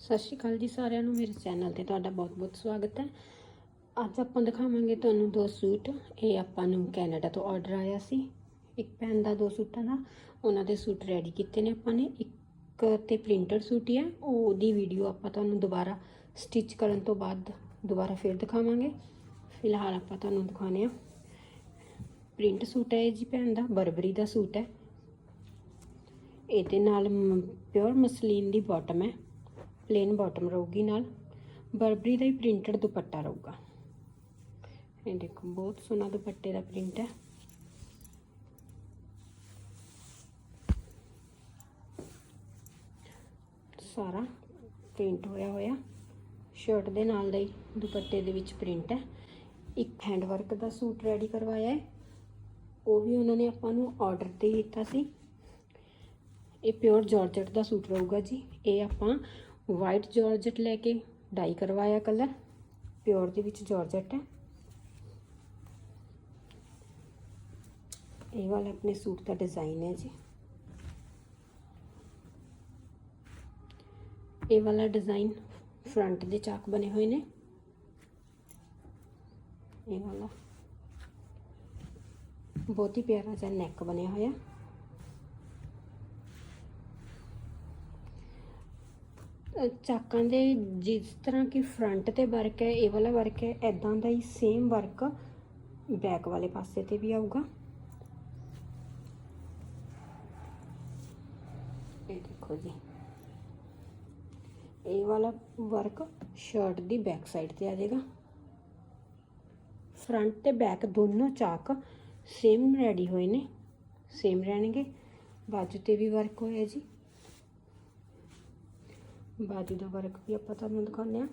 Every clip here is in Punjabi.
ਸਤਿ ਸ਼੍ਰੀ ਅਕਾਲ ਜੀ ਸਾਰਿਆਂ ਨੂੰ, ਮੇਰੇ ਚੈਨਲ ਤੇ ਤੁਹਾਡਾ ਬਹੁਤ-ਬਹੁਤ ਸਵਾਗਤ ਹੈ। ਅੱਜ ਆਪਾਂ ਦਿਖਾਵਾਂਗੇ ਤੁਹਾਨੂੰ ਦੋ ਸੂਟ। ਇਹ ਆਪਾਂ ਨੂੰ ਕੈਨੇਡਾ ਤੋਂ ਆਰਡਰ ਆਇਆ ਸੀ। ਇੱਕ ਭੈਣ ਦਾ ਦੋ ਸੂਟਾਂ ਦਾ, ਉਹਨਾਂ ਦੇ ਸੂਟ ਰੈਡੀ ਕੀਤੇ ਨੇ ਆਪਾਂ ਨੇ। ਇੱਕ ਤੇ ਪ੍ਰਿੰਟਡ ਸੂਟ ਹੀ ਹੈ, ਉਹਦੀ ਵੀਡੀਓ ਆਪਾਂ ਤੁਹਾਨੂੰ ਦੁਬਾਰਾ ਸਟਿਚ ਕਰਨ ਤੋਂ ਬਾਅਦ ਦੁਬਾਰਾ ਫਿਰ ਦਿਖਾਵਾਂਗੇ। ਫਿਲਹਾਲ ਆਪਾਂ ਤੁਹਾਨੂੰ ਦਿਖਾਉਂਦੇ ਆ ਪ੍ਰਿੰਟ ਸੂਟ ਹੈ ਇਹ ਜੀ ਭੈਣ ਦਾ, ਬਰਬਰੀ ਦਾ ਸੂਟ ਹੈ। ਇਹਦੇ ਨਾਲ ਪਿਓਰ ਮਸਲੀਨ ਦੀ ਬਾਟਮ ਹੈ। ਪਲੇਨ ਬਾਟਮ ਰਹੂਗੀ ਨਾਲ। ਬਰਬਰੀ ਦਾ ਹੀ ਪ੍ਰਿੰਟਡ ਦੁਪੱਟਾ ਰਹੂਗਾ। ਇਹ ਦੇਖੋ, ਬਹੁਤ ਸੋਹਣਾ ਦੁਪੱਟੇ ਦਾ ਪ੍ਰਿੰਟ ਹੈ। ਸਾਰਾ ਪ੍ਰਿੰਟ ਹੋਇਆ ਹੋਇਆ। ਸ਼ਰਟ ਦੇ ਨਾਲ ਦਾ ਹੀ ਦੁਪੱਟੇ ਦੇ ਵਿੱਚ ਪ੍ਰਿੰਟ ਹੈ। ਇੱਕ ਹੈਂਡ ਵਰਕ ਦਾ ਸੂਟ ਰੈਡੀ ਕਰਵਾਇਆ ਹੈ। ਉਹ ਵੀ ਉਹਨਾਂ ਨੇ ਆਪਾਂ ਨੂੰ ਆਰਡਰ ਤੇ ਦਿੱਤਾ ਸੀ। ਇਹ ਪਿਓਰ ਜਾਰਜਟ ਦਾ ਸੂਟ ਰਹੂਗਾ ਜੀ। ਇਹ ਆਪਾਂ ਵਾਈਟ ਜਾਰਜਟ ਲੈ ਕੇ ਡਾਈ ਕਰਵਾਇਆ ਕਲਰ ਪਿਓਰ ਦੇ ਵਿੱਚ ਜਾਰਜਟ ਹੈ। ਇਹ ਵਾਲਾ ਆਪਣੇ ਸੂਟ ਦਾ ਡਿਜ਼ਾਈਨ ਹੈ ਜੀ। ਇਹ ਵਾਲਾ ਡਿਜ਼ਾਈਨ ਫਰੰਟ ਦੇ ਚਾਕ ਬਣੇ ਹੋਏ ਨੇ। ਇਹ ਵਾਲਾ ਬਹੁਤ ਹੀ ਪਿਆਰਾ ਜਿਹਾ ਨੈਕ ਬਣਿਆ ਹੋਇਆ। ਚਾਕਾਂ ਦੇ ਜਿਸ ਤਰ੍ਹਾਂ ਕਿ ਫਰੰਟ ਤੇ ਵਰਕ ਹੈ, ਇਹ ਵਾਲਾ ਵਰਕ ਹੈ ਐਦਾਂ ਦਾ ਹੀ ਸੇਮ ਵਰਕ ਬੈਕ ਵਾਲੇ ਪਾਸੇ ਤੇ ਵੀ ਆਊਗਾ। ਇਹ ਦੇਖੋ ਜੀ। ਇਹ ਵਾਲਾ ਵਰਕ ਸ਼ਰਟ ਦੀ ਬੈਕ ਸਾਈਡ ਤੇ ਆ ਜਾਏਗਾ। ਫਰੰਟ ਤੇ ਬੈਕ ਦੋਨੋਂ ਚਾਕ ਸੇਮ ਰੈਡੀ ਹੋਏ ਨੇ ਸੇਮ ਰਹਿਣਗੇ। ਬਾਜੂ ਤੇ ਵੀ ਵਰਕ ਹੋਇਆ ਜੀ। ਬਾਜੂ ਦਾ ਵਰਕ ਵੀ ਆਪਾਂ ਤੁਹਾਨੂੰ ਦਿਖਾਉਂਦੇ ਆ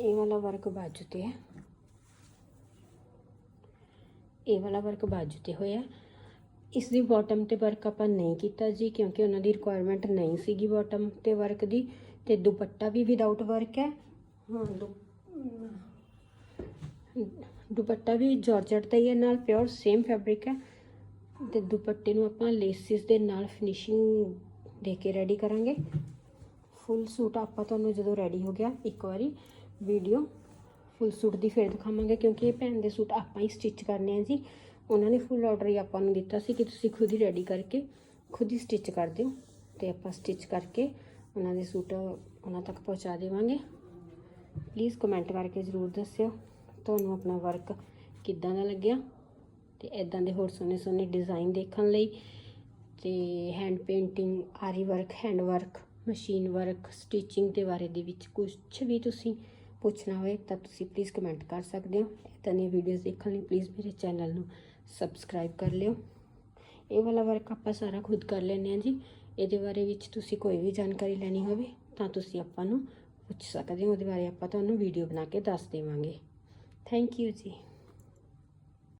ਇਹ ਵਾਲਾ ਵਰਕ ਬਾਜੂ ਤੇ ਹੈ। ਇਹ ਵਾਲਾ ਵਰਕ ਬਾਜੂ ਤੇ ਹੋਇਆ। ਇਸ ਦੀ ਬਾਟਮ ਤੇ ਵਰਕ ਆਪਾਂ ਨਹੀਂ ਕੀਤਾ ਜੀ, ਕਿਉਂਕਿ ਉਹਨਾਂ ਦੀ ਰਿਕੁਆਇਰਮੈਂਟ ਨਹੀਂ ਸੀਗੀ ਬਾਟਮ ਤੇ ਵਰਕ ਦੀ, ਤੇ ਦੁਪੱਟਾ ਵੀ ਵਿਦਆਊਟ ਵਰਕ ਹੈ। ਹਾਂ ਦੁਪੱਟਾ ਵੀ ਜਾਰਜਟ ਦਾ ਹੀ ਹੈ ਨਾਲ ਪਿਓਰ ਸੇਮ ਫੈਬਰਿਕ ਹੈ। ਤੇ ਦੁਪੱਟੇ ਨੂੰ ਆਪਾਂ ਲੇਸਿਸ ਦੇ ਨਾਲ ਫਿਨਿਸ਼ਿੰਗ ਦੇ ਕੇ ਰੈਡੀ ਕਰਾਂਗੇ। ਫੁੱਲ ਸੂਟ ਆਪਾਂ ਤੁਹਾਨੂੰ ਜਦੋਂ ਰੈਡੀ ਹੋ ਗਿਆ, ਇੱਕ ਵਾਰੀ ਵੀਡੀਓ ਫੁੱਲ ਸੂਟ ਦੀ ਫਿਰ ਦਿਖਾਵਾਂਗੇ, ਕਿਉਂਕਿ ਇਹ ਭੈਣ ਦੇ ਸੂਟ ਆਪਾਂ ਹੀ ਸਟਿਚ ਕਰਨੇ ਆ ਜੀ। ਉਹਨਾਂ ਨੇ ਫੁੱਲ ਆਰਡਰ ਹੀ ਆਪਾਂ ਨੂੰ ਦਿੱਤਾ ਸੀ ਕਿ ਤੁਸੀਂ ਖੁਦ ਹੀ ਰੈਡੀ ਕਰਕੇ ਖੁਦ ਹੀ ਸਟਿਚ ਕਰ ਦਿਓ ਤੇ ਆਪਾਂ ਸਟਿਚ ਕਰਕੇ ਉਹਨਾਂ ਦੇ ਸੂਟ ਉਹਨਾਂ ਤੱਕ ਪਹੁੰਚਾ ਦੇਵਾਂਗੇ। ਪਲੀਜ਼ ਕਮੈਂਟ ਕਰਕੇ ਜ਼ਰੂਰ ਦੱਸਿਓ, ਤੁਹਾਨੂੰ ਆਪਣਾ ਵਰਕ ਕਿੱਦਾਂ ਦਾ ਲੱਗਿਆ? ਤੇ ਇਦਾਂ ਦੇ ਹੋਰ ਸੋਹਣੇ ਸੋਹਣੇ ਡਿਜ਼ਾਈਨ ਦੇਖਣ ਲਈ ਤੇ ਹੈਂਡ ਪੇਂਟਿੰਗ ਆਰੀ work hand work machine work stitching ਦੇ ਬਾਰੇ ਦੇ ਵਿੱਚ ਕੁਝ ਵੀ ਤੁਸੀਂ ਪੁੱਛਣਾ ਹੋਵੇ ਤਾਂ ਤੁਸੀਂ ਪਲੀਜ਼ ਕਮੈਂਟ ਕਰ ਸਕਦੇ ਹੋ। ਇਦਾਂ ਦੀਆਂ ਵੀਡੀਓਜ਼ ਦੇਖਣ ਲਈ ਪਲੀਜ਼ ਮੇਰੇ ਚੈਨਲ ਨੂੰ ਸਬਸਕ੍ਰਾਈਬ ਕਰ ਲਿਓ। ਇਹ ਵਾਲਾ ਵਰਕ ਆਪਾਂ ਸਾਰਾ ਖੁਦ ਕਰ ਲੈਂਦੇ ਹਾਂ ਜੀ। ਇਹਦੇ ਬਾਰੇ ਵਿੱਚ ਤੁਸੀਂ ਕੋਈ ਵੀ ਜਾਣਕਾਰੀ ਲੈਣੀ ਹੋਵੇ ਤਾਂ ਤੁਸੀਂ ਆਪਾਂ ਨੂੰ ਪੁੱਛ ਸਕਦੇ ਹੋ। ਉਹਦੇ ਬਾਰੇ ਆਪਾਂ ਤੁਹਾਨੂੰ ਵੀਡੀਓ ਬਣਾ ਕੇ ਦੱਸ ਦੇਵਾਂਗੇ। ਥੈਂਕ ਯੂ ਜੀ।